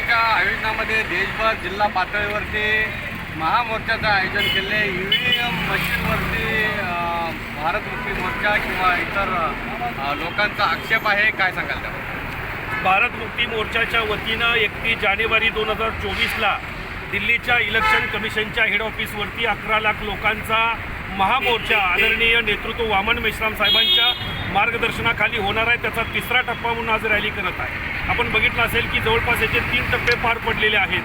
मोर्चाच्या आयोजनामध्ये देशभर जिल्हा पातळीवरती महामोर्चाचं आयोजन केले. ई व्ही एम मशीनवरती भारत मुक्ती मोर्चा किंवा इतर लोकांचा आक्षेप आहे. काय सांगाल त्यावर? भारत मुक्ती मोर्चाच्या वतीनं एकतीस जानेवारी दोन हजार चोवीसला दिल्लीच्या इलेक्शन कमिशनच्या हेड ऑफिसवरती अकरा लाख लोकांचा महामोर्चा आदरणीय नेतृत्व वामन मेश्राम साहेबांच्या मार्गदर्शनाखाली होणार आहे. त्याचा तिसरा टप्पा म्हणून आज रॅली करत आहे. आपण बघितलं असेल की जवळपास याचे तीन टप्पे पार पडलेले आहेत.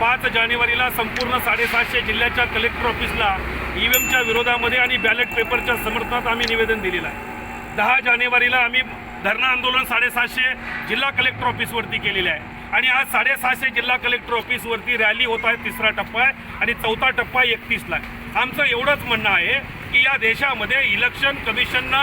पाच जानेवारीला संपूर्ण साडेसातशे जिल्ह्याच्या कलेक्टर ऑफिसला ई व्ही एमच्या विरोधामध्ये आणि बॅलेट पेपरच्या समर्थनात आम्ही निवेदन दिलेलं आहे. दहा जानेवारीला आम्ही धरणं आंदोलन साडेसातशे जिल्हा कलेक्टर ऑफिसवरती केलेलं आहे. आणि आज साडेसहाशे जिल्हा कलेक्टर ऑफिसवरती रॅली होत आहे. तिसरा टप्पा आहे आणि चौथा टप्पा एकतीसला आहे. आमचं एवढंच म्हणणं आहे की या देशामध्ये इलेक्शन कमिशनना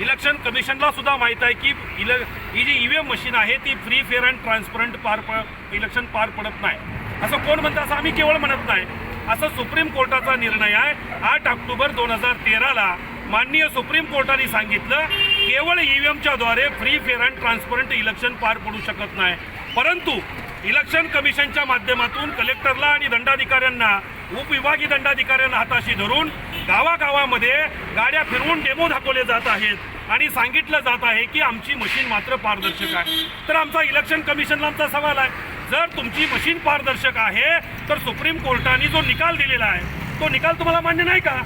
इलेक्शन कमिशनला सुद्धा माहीत आहे की इले ही जी ई व्ही एम मशीन आहे ती फ्री फेअर अँड ट्रान्सपरंट पार प इलेक्शन पार पडत नाही. असं कोण म्हणतं असं आम्ही केवळ म्हणत नाही. असं सुप्रीम कोर्टाचा निर्णय आहे. आठ ऑक्टोबर दोन हजार तेराला माननीय सुप्रीम कोर्टाने सांगितलं केवळ E V एमच्याद्वारे free fair and transparent election पार पडू शकत नाही. परंतु इलेक्शन कमिशनच्या माध्यमातून कलेक्टरला आणि दंडाधिकाऱ्यांना उपविभागीय दंडाधिकाऱ्यांना हाताशी धरून गावागावामध्ये गाड्या फिरवून डेमो दाखवले जात आहेत. आणि सांगितलं जात आहे की आमची मशीन मात्र पारदर्शक आहे. तर आमचा इलेक्शन कमिशनला आमचा सवाल आहे. जर तुमची मशीन पारदर्शक आहे तर सुप्रीम कोर्टाने जो निकाल दिलेला आहे तो निकाल तुम्हाला मान्य नाही का?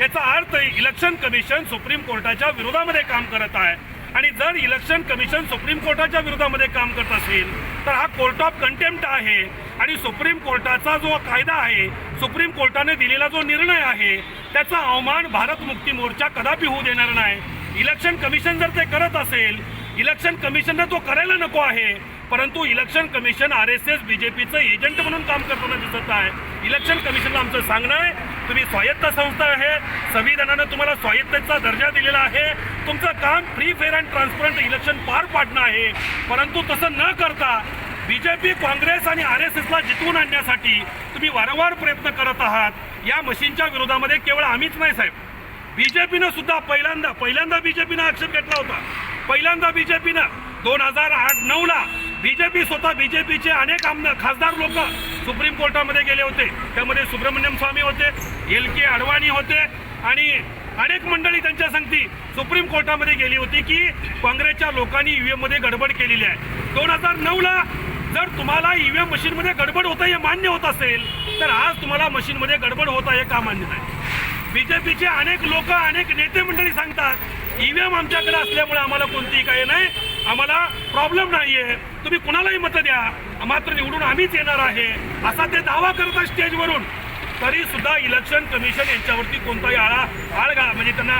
याचा अर्थ इलेक्शन कमिशन सुप्रीम कोर्टाच्या विरोधामध्ये काम करत आहे. आणि जर इलेक्शन कमिशन सुप्रीम कोर्टाच्या विरोधामध्ये काम करत असेल तर हा कोर्ट ऑफ कंटेम्प्ट आहे. आणि सुप्रीम कोर्टाचा जो कायदा आहे सुप्रीम कोर्टाने दिलेला जो निर्णय आहे त्याचा अवमान भारत मुक्ती मोर्चा कदापि होऊ देणार नाही. इलेक्शन कमिशन जर ते करत असेल इलेक्शन कमिशनने तो करायला नको आहे. परंतु election commission R S S बीजेपीचं agent म्हणून काम करताना दिसत आहे. इलेक्शन कमिशनला आमचं सांगणं आहे तुम्ही स्वायत्त संस्था आहे. संविधानानं तुम्हाला स्वायत्तेचा दर्जा दिलेला आहे. तुमचं काम free fair and transparent election पार पाडणं आहे. परंतु तसं न करता बीजेपी काँग्रेस आणि आर एस एसला जितवून आणण्यासाठी तुम्ही वारंवार प्रयत्न करत आहात. या मशीनच्या विरोधामध्ये केवळ आम्हीच नाही साहेब. बीजेपीनं सुद्धा पहिल्यांदा पहिल्यांदा बीजेपीनं आक्षेप घेतला होता. पहिल्यांदा बीजेपीनं दोन हजार आठ नऊला बीजेपी स्वतः बीजेपीचे अनेक आमदार खासदार लोक सुप्रीम कोर्टामध्ये गेले होते. त्यामध्ये सुब्रमण्यम स्वामी होते एल के अडवाणी होते आणि अनेक मंडळी त्यांच्या संगती सुप्रीम कोर्टामध्ये गेली होती की काँग्रेसच्या लोकांनी ईव्हीएममध्ये गडबड केलेली आहे. दोन हजार नऊला जर तुम्हाला ईव्हीएम मशीनमध्ये गडबड होतं हे मान्य होत असेल तर आज तुम्हाला मशीनमध्ये गडबड होत आहे का मान्य नाही? बीजेपीचे अनेक लोक अनेक नेते मंडळी सांगतात ईव्हीएम आमच्याकडे असल्यामुळे आम्हाला कोणतीही काही नाही आम्हाला प्रॉब्लेम नाहीये. तुम्ही कुणालाही मतं द्या मात्र निवडून आम्हीच येणार आहे असा ते दावा करतात स्टेजवरून. तरी सुद्धा इलेक्शन कमिशन यांच्यावरती कोणताही आळा आळ घा म्हणजे त्यांना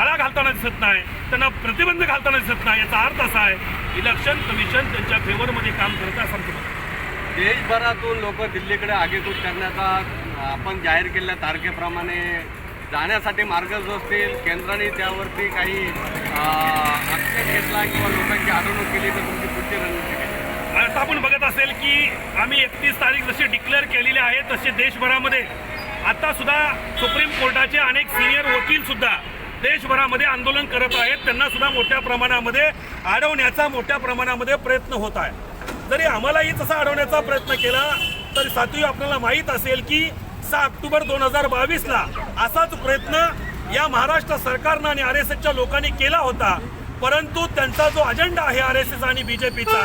आळा घालताना दिसत नाही त्यांना प्रतिबंध घालताना दिसत नाही याचा अर्थ असा आहे इलेक्शन कमिशन त्यांच्या फेवरमध्ये काम करत आहे असं देशभरातून लोक दिल्लीकडे आगेकूच करण्याचा आपण जाहीर केलेल्या तारखेप्रमाणे जाण्यासाठी मार्ग असतील केंद्राने त्यावरती काही आक्षेप घेतला किंवा लोकांची आढळणूक केली तर तुमची पुढची रणनीती आता आपण बघत असेल की आम्ही एकतीस तारीख जशी डिक्लेअर केलेली आहे तसे देशभरामध्ये आता सुद्धा सुप्रीम कोर्टाचे अनेक सिनियर वकील सुद्धा देशभरामध्ये आंदोलन करत आहेत. त्यांना सुद्धा मोठ्या प्रमाणामध्ये अडवण्याचा मोठ्या प्रमाणामध्ये प्रयत्न होत आहे. जरी आम्हालाही तसा अडवण्याचा प्रयत्न केला तरी सातवी आपल्याला माहीत असेल की सहा ऑक्टोबर दोन हजार बावीसला असाच प्रयत्न या महाराष्ट्र सरकारनं आणि आर एस एसच्या लोकांनी केला होता. परंतु त्यांचा जो अजेंडा आहे आर एस एस आणि बीजेपीचा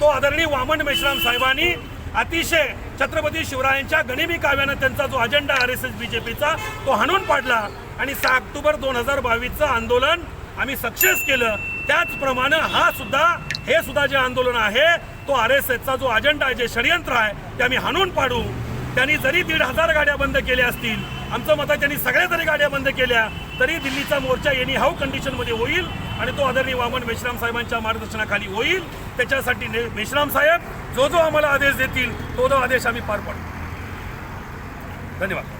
तो आदरणीय वामन मेश्राम साहेबांनी अतिशय छत्रपती शिवरायांच्या गणिमी काव्यानं त्यांचा जो अजेंडा आर एस एस बीजेपीचा तो हाणून पाडला. आणि सहा ऑक्टोबर दोन हजार बावीसचं आंदोलन आम्ही सक्सेस केलं. त्याचप्रमाणे हा सुद्धा हे सुद्धा जे आंदोलन आहे तो आर एस एसचा जो अजेंडा आहे जे षडयंत्र आहे ते आम्ही हाणून पाडू. त्यांनी जरी दीड हजार गाड्या बंद केल्या असतील आमचं मत आहे त्यांनी सगळ्या जरी गाड्या बंद केल्या तरी दिल्लीचा मोर्चा एनी हाऊ कंडिशनमध्ये होईल आणि तो आदरणीय वामन मेश्राम साहेबांच्या मार्गदर्शनाखाली होईल. त्याच्यासाठी ने- मेश्राम साहेब जो जो आम्हाला आदेश देतील तो तो आदेश आम्ही पार पाडू. धन्यवाद.